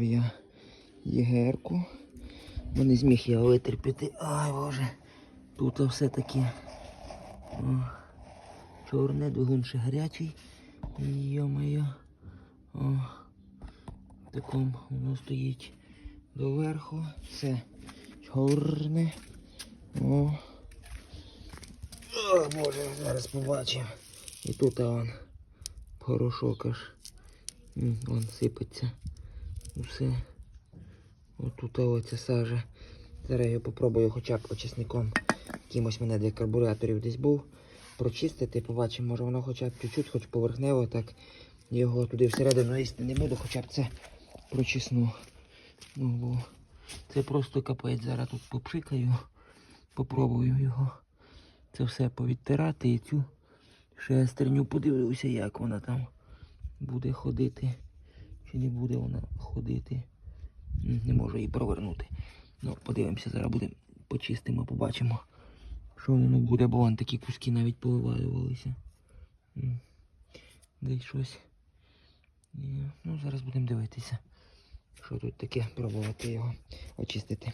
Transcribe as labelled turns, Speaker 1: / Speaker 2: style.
Speaker 1: Я єгерку. Бо не зміг я витерпіти. Ай боже. Тут все-таки чорне, двигун ще гарячий. Йо-моє. Такому воно стоїть доверху. Це чорне. О. О, боже, зараз побачимо. І тут он порошок аж. Вон сипеться. Усе. Отут оця сажа. Зараз я попробую хоча б очисником. Якимось мене для карбураторів десь був. Прочистити, побачимо, може воно хоча б чуть-чуть, хоч поверхнево, так його туди всередину їсти не буду, хоча б це прочисну. Ну, бо це просто капець. Зараз тут попшикаю, попробую його. Це все повідтирати і цю шестерню подивлюся, як вона там буде ходити. Чи не буде вона ходити. Не можу її провернути. Ну, подивимося, зараз будемо почистимо, побачимо, що воно буде, бо вон такі куски навіть повивалювалися. Десь щось. Ну, зараз будемо дивитися, що тут таке, пробувати його очистити.